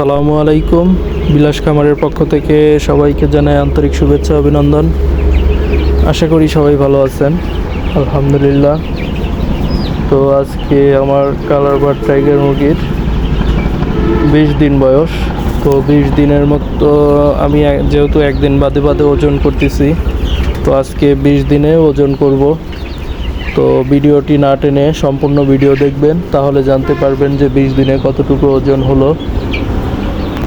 আসসালামু আলাইকুম। বিলাস খামারের পক্ষ থেকে সবাইকে জানাই আন্তরিক শুভেচ্ছা, অভিনন্দন। আশা করি সবাই ভালো আছেন। আলহামদুলিল্লাহ। তো আজকে আমার কালার বার টাইগার মুরগির বিশ দিন বয়স। তো বিশ দিনের মতো আমি যেহেতু একদিন বাদে বাদে ওজন করতেছি, তো আজকে বিশ দিনে ওজন করব। তো ভিডিওটি না টেনে সম্পূর্ণ ভিডিও দেখবেন, তাহলে জানতে পারবেন যে বিশ দিনে কতটুকু ওজন হলো।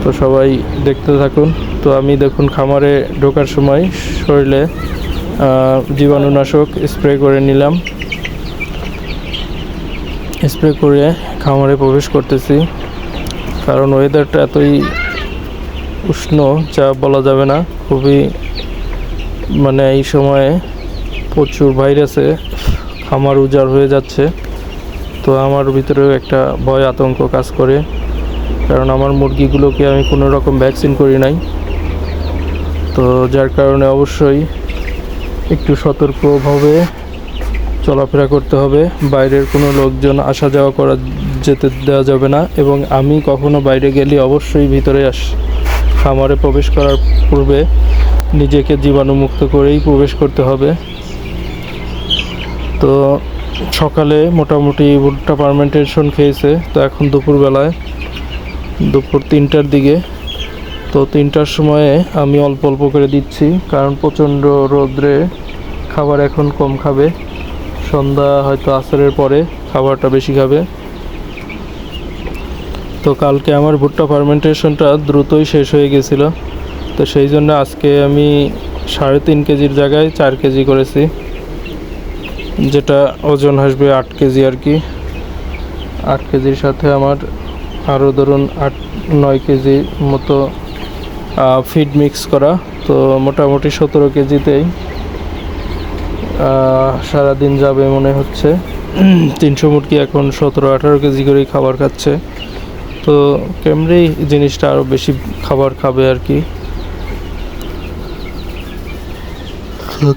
তো সবাই দেখতে থাকুন। তো আমি দেখুন, খামারে ঢোকার সময় শরীরে জীবাণুনাশক স্প্রে করে নিলাম। স্প্রে করে খামারে প্রবেশ করতেছি। কারণ ওয়েদারটা এতই উষ্ণ, যা বলা যাবে না। খুবই মানে এই সময়ে প্রচুর ভাইরাসে খামার উজাড় হয়ে যাচ্ছে। তো আমার ভিতরেও একটা ভয়, আতঙ্ক কাজ করে। কারণ আমার মুরগিগুলোকে আমি কোনো রকম ভ্যাকসিন করি নাই। তো যার কারণে অবশ্যই একটু সতর্কভাবে চলাফেরা করতে হবে। বাইরের কোনো লোকজন আসা যাওয়া করা যেতে দেওয়া যাবে না এবং আমি কখনো বাইরে গেলে অবশ্যই ভিতরে আস, খামারে প্রবেশ করার পূর্বে নিজেকে জীবাণুমুক্ত করেই প্রবেশ করতে হবে। তো সকালে মোটামুটি ভুট্টা পারমেন্টেশন খেয়েছে। তো এখন দুপুরবেলায় দুপুর তিনটার দিকে। তো তিনটার সময়ে আমি অল্প অল্প করে দিচ্ছি, কারণ প্রচণ্ড রোদ্রে খাবার এখন কম খাবে। সন্ধ্যা হয়তো আসরের পরে খাবারটা বেশি খাবে। তো কালকে আমার ভুট্টা ফার্মেন্টেশনটা দ্রুতই শেষ হয়ে গেছিল। তো সেই জন্য আজকে আমি সাড়ে তিন কেজির জায়গায় চার কেজি করেছি, যেটা ওজন আসবে আট কেজি আর কি। আট কেজির সাথে আমার আরও ধরুন আট নয় কেজি মতো ফিড মিক্স করা। তো মোটামুটি সতেরো কেজিতেই সারাদিন যাবে মনে হচ্ছে। তিনশো মুরগি এখন সতেরো আঠারো কেজি করেই খাবার খাচ্ছে। তো কেমরেই জিনিসটা আরও বেশি খাবার খাবে আর কি?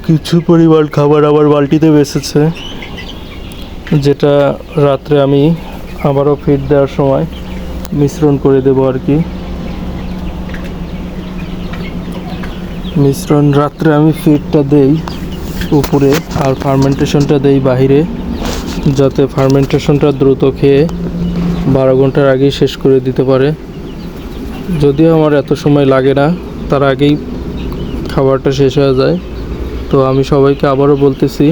কিছু পরিমাণ খাবার আবার বালতিতে বেসেছে। যেটা রাত্রে আমি আবারও ফিড দেওয়ার সময় মিশ্রণ করে দেবো আর কি। মিশ্রণ রাত্রে আমি ফিডটা দেই উপরে আর ফার্মেন্টেশনটা দেই বাহিরে, যাতে ফার্মেন্টেশনটা দ্রুত খেয়ে বারো ঘণ্টার আগেই শেষ করে দিতে পারে। যদিও আমার এত সময় লাগে না, তার আগেই খাবারটা শেষ হয়ে যায়। তো আমি সবাইকে আবারও বলতেছি,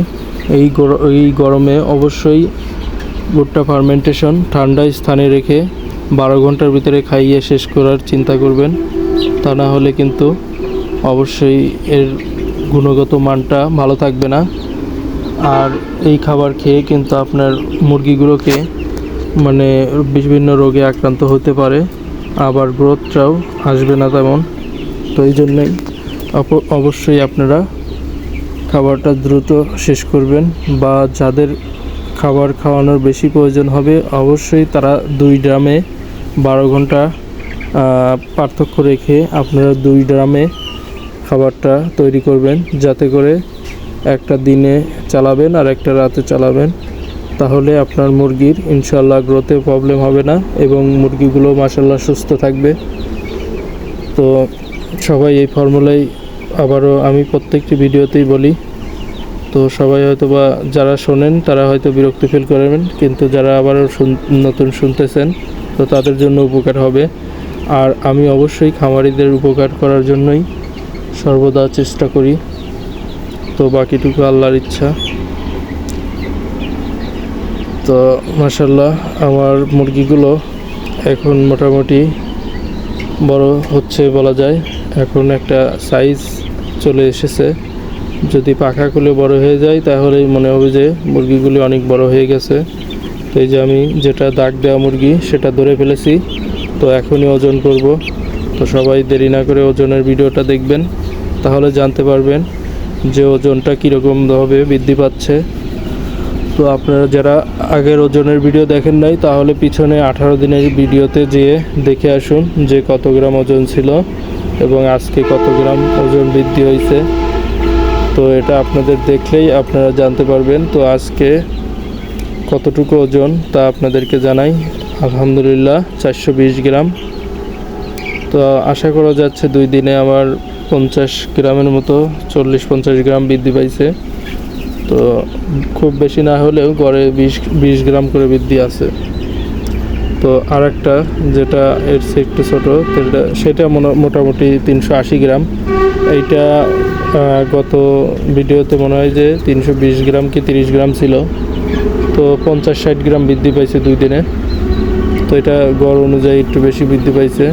এই এই গরমে অবশ্যই ভুট্টা ফার্মেন্টেশন ঠান্ডা স্থানে রেখে বারো ঘণ্টার ভিতরে খাইয়ে শেষ করার চিন্তা করবেন, তা না হলে কিন্তু অবশ্যই এর গুণগত মানটা ভালো থাকবে না। আর এই খাবার খেয়ে কিন্তু আপনার মুরগিগুলোকে মানে বিভিন্ন রোগে আক্রান্ত হতে পারে, আবার গ্রোথটাও আসবে না তেমন। তো এই জন্যই অবশ্যই আপনারা খাবারটা দ্রুত শেষ করবেন বা যাদের খাবার খাওয়ানোর বেশি প্রয়োজন হবে। অবশ্যই তারা দুই ড্রামে বারো ঘণ্টা পার্থক্য রেখে আপনারা দুই ড্রামে খাবারটা তৈরি করবেন। যাতে করে একটা দিনে চালাবেন আর একটা রাতে চালাবেন। তাহলে আপনার মুরগির ইনশাল্লাহ গ্রোথে প্রবলেম হবে না এবং মুরগিগুলো মাসাল্লাহ সুস্থ থাকবে। তো সবাই এই ফর্মুলাই আবারও আমি প্রত্যেকটি ভিডিওতেই বলি তো সবাই হয়তো বা যারা শোনেন, তারা হয়তো বিরক্তি ফিল করবেন, কিন্তু যারা আবারও নতুন শুনতেছেন, তো তাদের জন্য উপকার হবে। আর আমি অবশ্যই খামারিদের উপকার করার জন্যই সর্বদা চেষ্টা করি। তো বাকিটুকু আল্লাহর ইচ্ছা। তো মাসাল্লাহ আমার মুরগিগুলো এখন মোটামুটি বড় হচ্ছে বলা যায়। এখন একটা সাইজ চলে এসেছে। যদি পাখা খুলে বড় হয়ে যায় তাহলে মনে হবে যে মুরগিগুলি অনেক বড় হয়ে গেছে। তো এই যে আমি যেটা দাগ দেওয়া মুরগি, সেটা ধরে ফেলেছি। তো এখনই ওজন করব। তো সবাই দেরি না করে ওজনের ভিডিওটা দেখবেন। তাহলে জানতে পারবেন যে ওজনটা কীরকমভাবে বৃদ্ধি পাচ্ছে। তো আপনারা যারা আগের ওজনের ভিডিও দেখেন নাই, তাহলে পিছনে আঠারো দিনের ভিডিওতে যেয়ে দেখে আসুন যে কত গ্রাম ওজন ছিল এবং আজকে কত গ্রাম ওজন বৃদ্ধি হয়েছে। তো এটা আপনাদের দেখলেই আপনারা জানতে পারবেন। তো আজকে কতটুকু ওজন তা আপনাদেরকে জানাই। আলহামদুলিল্লাহ, চারশো বিশ গ্রাম। তো আশা করা যাচ্ছে দুই দিনে আমার পঞ্চাশ গ্রামের মতো চল্লিশ পঞ্চাশ গ্রাম বৃদ্ধি পাইছে। তো খুব বেশি না হলেও গড়ে বিশ বিশ গ্রাম করে বৃদ্ধি আছে। তো আর একটা যেটা এর চেয়ে একটু ছোটো সেটা সেটা মোটা- মোটামুটি তিনশো আশি গ্রাম। এইটা গত ভিডিওতে মনে হয় যে তিনশো বিশ গ্রাম কি তিরিশ গ্রাম ছিল। তো পঞ্চাশ ষাট গ্রাম বৃদ্ধি পাইছে দুই দিনে। তো এটা গড় অনুযায়ী একটু বেশি বৃদ্ধি পাইছে।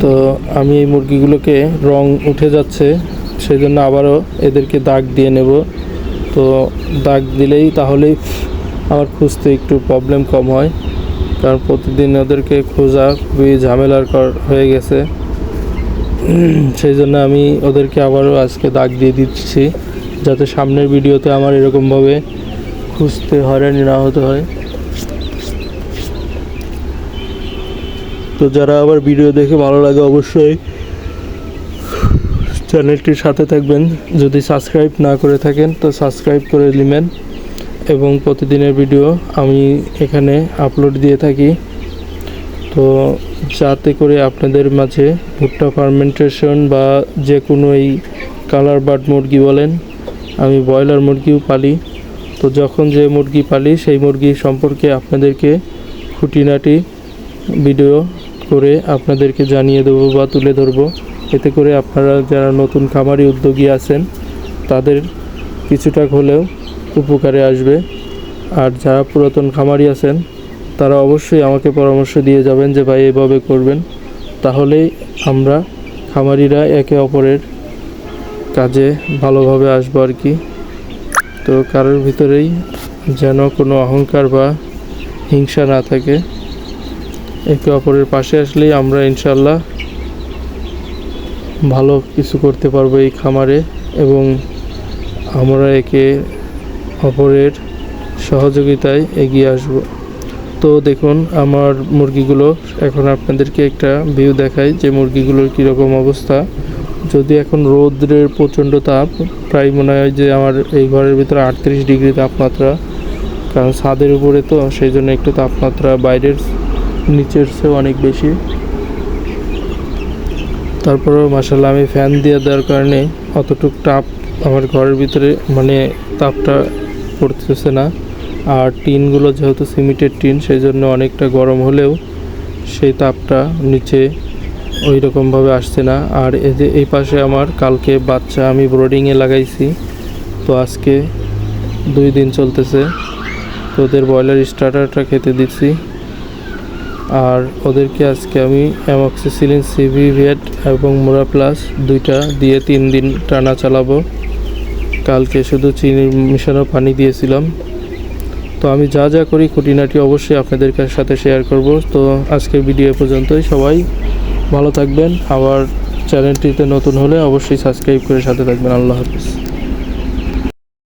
তো আমি এই মুরগিগুলোকে রং উঠে যাচ্ছে সেই জন্য আবারও এদেরকে দাগ দিয়ে নেব। তো দাগ দিলেই তাহলেই আমার খুঁজতে একটু প্রবলেম কম হয়। কারণ প্রতিদিন ওদেরকে খোঁজা খুবই ঝামেলার হয়ে গেছে। সেই জন্য আমি ওদেরকে আবারও আজকে দাগ দিয়ে দিচ্ছি, যাতে সামনের ভিডিওতে আমার এরকমভাবে খুঁজতে হয়রানি না হতে হয়। তো যারা আবার ভিডিও দেখে ভালো লাগে, অবশ্যই চ্যানেলটির সাথে থাকবেন। যদি সাবস্ক্রাইব না করে থাকেন, তো সাবস্ক্রাইব করে নেবেন। এবং প্রতিদিনের ভিডিও আমি এখানে আপলোড দিয়ে থাকি। তো যাতে করে আপনাদের মাঝে ভুট্টা ফার্মেন্টেশন বা যে কোনো এই কালার বার্ড মুরগি বলেন, আমি ব্রয়লার মুরগিও পালি। তো যখন যে মুরগি পালি, সেই মুরগি সম্পর্কে আপনাদেরকে খুঁটিনাটি ভিডিও করে আপনাদেরকে জানিয়ে দেবো বা তুলে ধরবো। এতে করে আপনারা যারা নতুন খামারি উদ্যোগী আছেন, তাদের কিছুটা হলেও উপকারে আসবে। আর যারা পুরাতন খামারি আছেন তারা অবশ্যই আমাকে পরামর্শ দিয়ে যাবেন যে ভাই এভাবে করবেন। তাহলেই আমরা খামারিরা একে অপরের কাজে ভালোভাবে আসব আর কি। তো কারোর ভিতরেই যেন কোনো অহংকার বা হিংসা না থাকে। একে অপরের পাশে আসলেই আমরা ইনশাল্লাহ ভালো কিছু করতে পারব এই খামারে এবং আমরা একে অপরের সহযোগিতায় এগিয়ে আসব। তো দেখুন, আমার মুরগিগুলো, এখন আপনাদেরকে একটা ভিউ দেখাই যে মুরগিগুলোর কীরকম অবস্থা। যদি এখন রৌদ্রের প্রচণ্ড তাপ, প্রায় মনে হয় যে আমার এই ঘরের ভিতরে আটত্রিশ ডিগ্রি তাপমাত্রা, কারণ ছাদের উপরে তো, সেই জন্য একটু তাপমাত্রা বাইরের নিচের চেয়েও অনেক বেশি। তারপরেও মাসাল্লাহ আমি ফ্যান দিয়ে দেওয়ার কারণে অতটুক তাপ আমার ঘরের ভিতরে মানে তাপটা পড়তেছে না। আর টিনগুলো যেহেতু সিমেন্টের টিন সেই জন্য অনেকটা গরম হলেও সেই তাপটা নিচে ওই রকমভাবে আসছে না। আর এই যে এই পাশে আমার কালকে বাচ্চা আমি ব্রোডিংয়ে লাগাইছি, তো আজকে দুই দিন চলতেছে। তো ওদের ব্রয়লার স্টার্টারটা খেতে দিচ্ছি। আর ওদেরকে আজকে আমি অ্যামক্সিসিলিন সিভি ভেট এবং মোরা প্লাস দুইটা দিয়ে তিন দিন টানা চালাবো। কালকে শুধু চিনি মিশানো পানি দিয়েছিলাম। তো আমি যা যা করি খুঁটিনাটি অবশ্যই আপনাদের সাথে শেয়ার করব। তো আজকের ভিডিও পর্যন্তই। সবাই ভালো থাকবেন। আবার চ্যানেলটিতে নতুন হলে অবশ্যই সাবস্ক্রাইব করে সাথে থাকবেন। আল্লাহ হাফিজ।